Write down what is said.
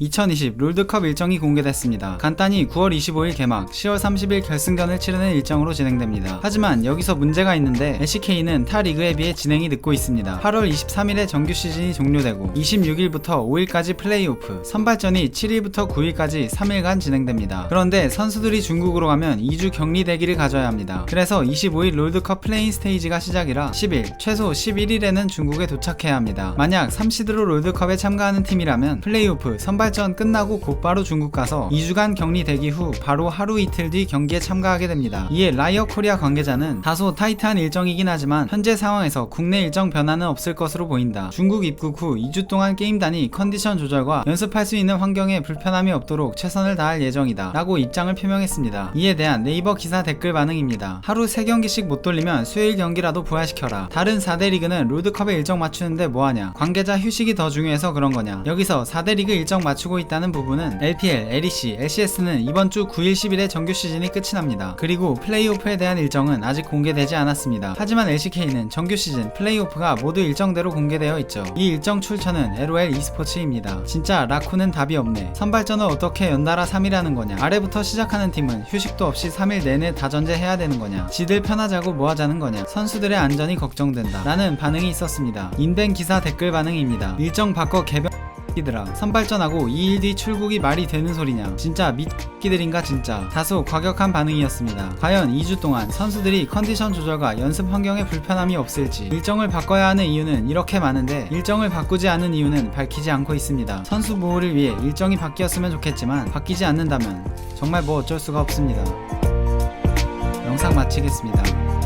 2020 롤드컵 일정이 공개됐습니다. 간단히 9월 25일 개막, 10월 30일 결승전을 치르는 일정으로 진행됩니다. 하지만 여기서 문제가 있는데 LCK는 타 리그에 비해 진행이 늦고 있습니다. 8월 23일에 정규 시즌이 종료되고 26일부터 5일까지 플레이오프, 선발전이 7일부터 9일까지 3일간 진행됩니다. 그런데 선수들이 중국으로 가면 2주 격리 대기를 가져야 합니다. 그래서 25일 롤드컵 플레인 스테이지가 시작이라 10일, 최소 11일에는 중국에 도착해야 합니다. 만약 3시드로 롤드컵에 참가하는 팀이라면 플레이오프, 선발 전 끝나고 곧바로 중국 가서 2주간 격리 대기 후 바로 하루 이틀 뒤 경기에 참가하게 됩니다. 이에 라이어 코리아 관계자는 다소 타이트한 일정이긴 하지만 현재 상황에서 국내 일정 변화는 없을 것으로 보인다. 중국 입국 후 2주 동안 게임단이 컨디션 조절과 연습할 수 있는 환경에 불편함이 없도록 최선을 다할 예정이다. 라고 입장을 표명했습니다. 이에 대한 네이버 기사 댓글 반응입니다. 하루 3경기씩 못 돌리면 수요일 경기라도 부활시켜라. 다른 4대 리그는 롤드컵에 일정 맞추는데 뭐하냐. 관계자 휴식이 더 중요해서 그런 거냐. 여기서 4대 리그 일정 맞 추고 있다는 부분은 LPL, LEC, LCS는 이번 주 9일 10일에 정규 시즌이 끝이 납니다. 그리고 플레이오프에 대한 일정은 아직 공개되지 않았습니다. 하지만 LCK는 정규 시즌 플레이오프가 모두 일정대로 공개되어 있죠. 이 일정 출처는 LOL e스포츠입니다. 진짜 라쿠는 답이 없네. 선발전을 어떻게 연달아 3일 하는 거냐. 아래부터 시작하는 팀은 휴식도 없이 3일 내내 다전제해야 되는 거냐. 지들 편하자고 뭐 하자는 거냐. 선수들의 안전이 걱정된다. 라는 반응이 있었습니다. 인벤 기사 댓글 반응입니다. 일정 바꿔 개 별 끼들아 선발전하고 2일 뒤 출국이 말이 되는 소리냐. 진짜 미끼들인가 진짜. 다소 과격한 반응이었습니다. 과연 2주 동안 선수들이 컨디션 조절과 연습 환경에 불편함이 없을지. 일정을 바꿔야 하는 이유는 이렇게 많은데 일정을 바꾸지 않은 이유는 밝히지 않고 있습니다. 선수 보호를 위해 일정이 바뀌었으면 좋겠지만 바뀌지 않는다면 정말 뭐 어쩔 수가 없습니다. 영상 마치겠습니다